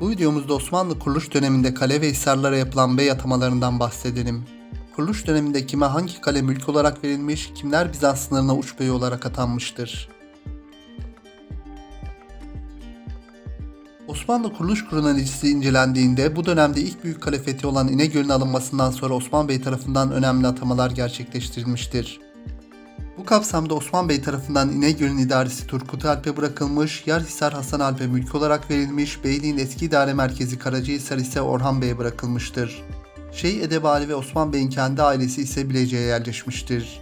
Bu videomuzda Osmanlı kuruluş döneminde kale ve hisarlara yapılan bey atamalarından bahsedelim. Kuruluş döneminde kime hangi kale mülk olarak verilmiş, kimler Bizans sınırına uç beyi olarak atanmıştır? Osmanlı kuruluş kronolojisi incelendiğinde bu dönemde ilk büyük kale fethi olan İnegöl'ün alınmasından sonra Osman Bey tarafından önemli atamalar gerçekleştirilmiştir. Bu kapsamda Osman Bey tarafından İnegöl'ün idaresi Turgut Alp'e bırakılmış, Yarhisar Hasan Alp'e mülk olarak verilmiş, beyliğin eski idare merkezi Karacahisar ise Orhan Bey'e bırakılmıştır. Şeyh Edebali ve Osman Bey'in kendi ailesi ise Bilecik'e yerleşmiştir.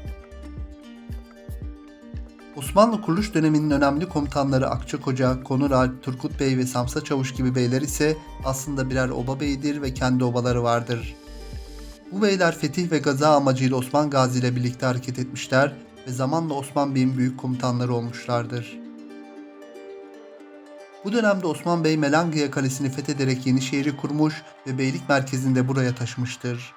Osmanlı kuruluş döneminin önemli komutanları Akçakoca, Konur Alp, Turgut Bey ve Samsa Çavuş gibi beyler ise aslında birer oba beydir ve kendi obaları vardır. Bu beyler fetih ve gaza amacıyla Osman Gazi ile birlikte hareket etmişler ve zamanla Osman Bey'in büyük komutanları olmuşlardır. Bu dönemde Osman Bey Melangıya Kalesi'ni fethederek Yenişehir'i kurmuş ve beylik merkezini de buraya taşımıştır.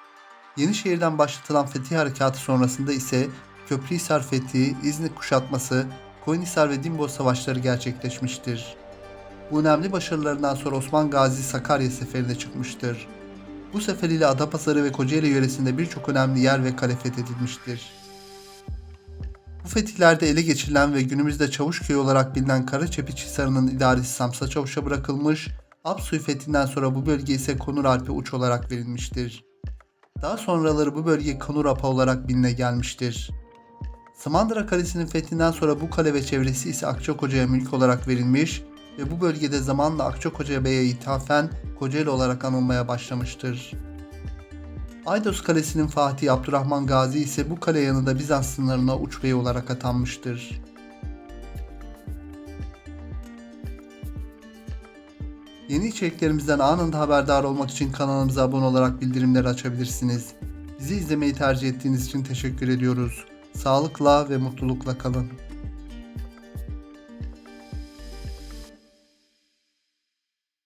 Yenişehir'den başlatılan fetih harekatı sonrasında ise Köprühisar fethi, İznik kuşatması, Koyunhisar ve Dimbo savaşları gerçekleşmiştir. Bu önemli başarılarından sonra Osman Gazi Sakarya seferine çıkmıştır. Bu sefer ile Adapazarı ve Kocaeli yöresinde birçok önemli yer ve kale fethedilmiştir. Bu fetihlerde ele geçirilen ve günümüzde Çavuşköy olarak bilinen Karaçepiç Hisarı'nın idaresi Samsa Çavuş'a bırakılmış, Apsuy fethinden sonra bu bölge ise Konur Alp'e uç olarak verilmiştir. Daha sonraları bu bölge Konur Apa olarak biline gelmiştir. Samandıra Kalesi'nin fethinden sonra bu kale ve çevresi ise Akçakoca'ya mülk olarak verilmiş ve bu bölgede zamanla Akçakoca Bey'e ithafen Kocaeli olarak anılmaya başlamıştır. Aydos Kalesi'nin Fatihi Abdurrahman Gazi ise bu kale yanında Bizans sınırına uç bey olarak atanmıştır. Yeni içeriklerimizden anında haberdar olmak için kanalımıza abone olarak bildirimleri açabilirsiniz. Bizi izlemeyi tercih ettiğiniz için teşekkür ediyoruz. Sağlıkla ve mutlulukla kalın.